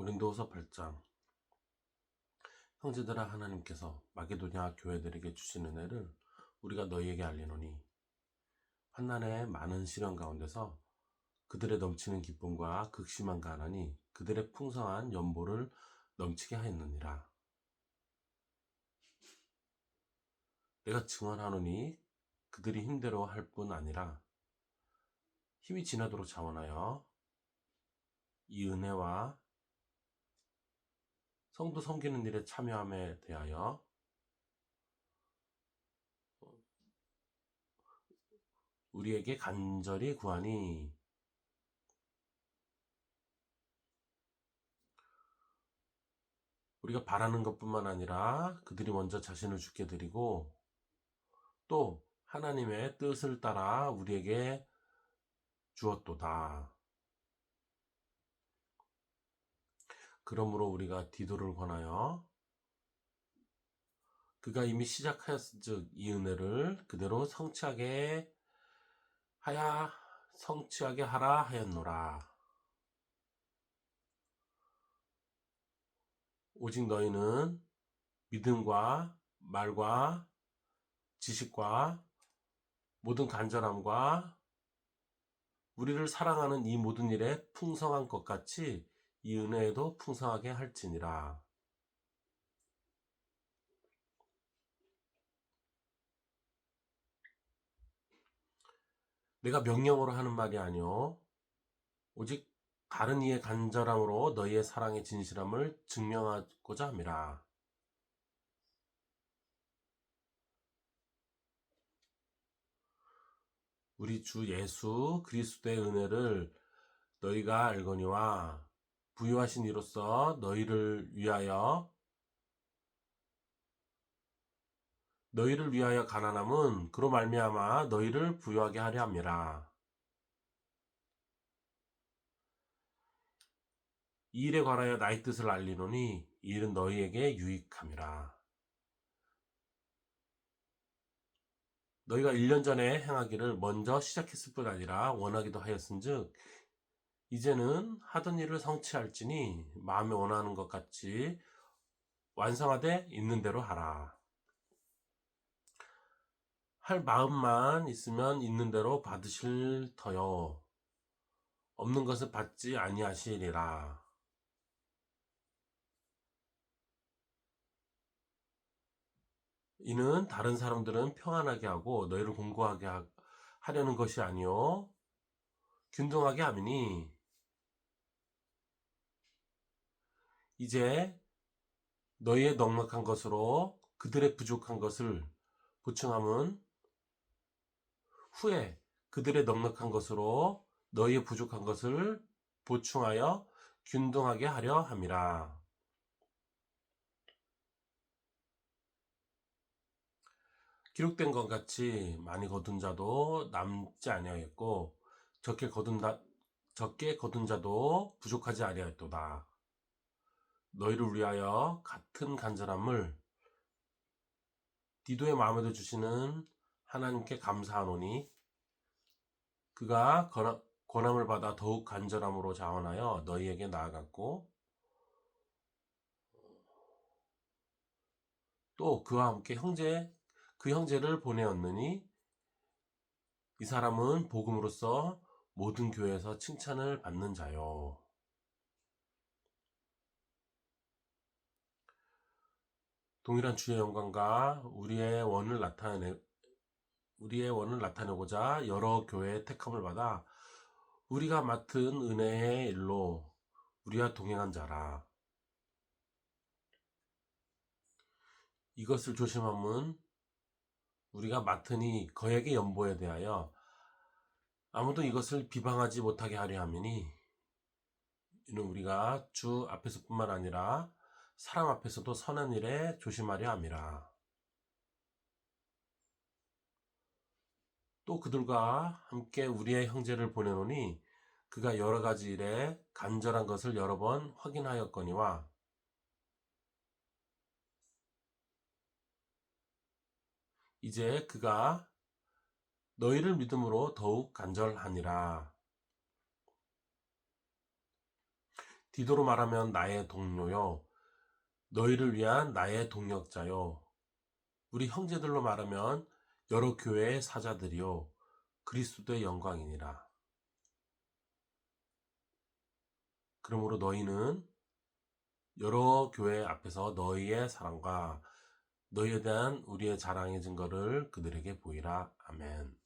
고린도후서 8장. 형제들아 하나님께서 마게도냐 교회들에게 주신 은혜를 우리가 너희에게 알리노니 환난의 많은 시련 가운데서 그들의 넘치는 기쁨과 극심한 가난이 그들의 풍성한 연보를 넘치게 하였느니라. 내가 증언하노니 그들이 힘대로 할 뿐 아니라 힘이 지나도록 자원하여 이 은혜와 성도 섬기는 일에 참여함에 대하여 우리에게 간절히 구하니 우리가 바라는 것뿐만 아니라 그들이 먼저 자신을 죽게 드리고 또 하나님의 뜻을 따라 우리에게 주었도다. 그러므로 우리가 디도를 권하여 그가 이미 시작하였은즉 이 은혜를 그대로 성취하게 하야 성취하게 하라 하였노라. 오직 너희는 믿음과 말과 지식과 모든 간절함과 우리를 사랑하는 이 모든 일에 풍성한 것 같이 이 은혜에도 풍성하게 할지니라. 내가 명령으로 하는 말이 아니요 오직 다른 이의 간절함으로 너희의 사랑의 진실함을 증명하고자 함이라. 우리 주 예수 그리스도의 은혜를 너희가 알거니와 부유하신 이로써 너희를 위하여 너희를 위하여 가난함은 그로 말미암아 너희를 부유하게 하려 함이라. 이 일에 관하여 나의 뜻을 알리노니 이 일은 너희에게 유익함이라. 너희가 1년 전에 행하기를 먼저 시작했을 뿐 아니라 원하기도 하였은즉 이제는 하던 일을 성취할지니 마음에 원하는 것 같이 완성하되 있는 대로 하라. 할 마음만 있으면 있는 대로 받으실 터요. 없는 것을 받지 아니하시리라. 이는 다른 사람들은 평안하게 하고 너희를 공고하게 하, 하려는 것이 아니요 균등하게 함이니 이제 너희의 넉넉한 것으로 그들의 부족한 것을 보충함은 후에 그들의 넉넉한 것으로 너희의 부족한 것을 보충하여 균등하게 하려 함이라. 기록된 것 같이 많이 거둔 자도 남지 아니하였고 적게 거둔 자, 적게 거둔 자도 부족하지 아니하였도다. 너희를 위하여 같은 간절함을 디도의 마음에도 주시는 하나님께 감사하노니 그가 권함, 권함을 받아 더욱 간절함으로 자원하여 너희에게 나아갔고 또 그와 함께 형제 그 형제를 보내었느니 이 사람은 복음으로써 모든 교회에서 칭찬을 받는 자요. 동일한 주의 영광과 우리의 원을 나타내 우리의 원을 나타내고자 여러 교회의 택함을 받아 우리가 맡은 은혜의 일로 우리와 동행한 자라. 이것을 조심함은 우리가 맡으니 거액의 연보에 대하여 아무도 이것을 비방하지 못하게 하려 함이니 이는 우리가 주 앞에서뿐만 아니라 사람 앞에서도 선한 일에 조심하려 함이라. 또 그들과 함께 우리의 형제를 보내노니 그가 여러 가지 일에 간절한 것을 여러 번 확인하였거니와 이제 그가 너희를 믿음으로 더욱 간절하니라. 디도로 말하면 나의 동료요. 너희를 위한 나의 동력자요. 우리 형제들로 말하면 여러 교회의 사자들이요. 그리스도의 영광이니라. 그러므로 너희는 여러 교회 앞에서 너희의 사랑과 너희에 대한 우리의 자랑의 증거를 그들에게 보이라. 아멘.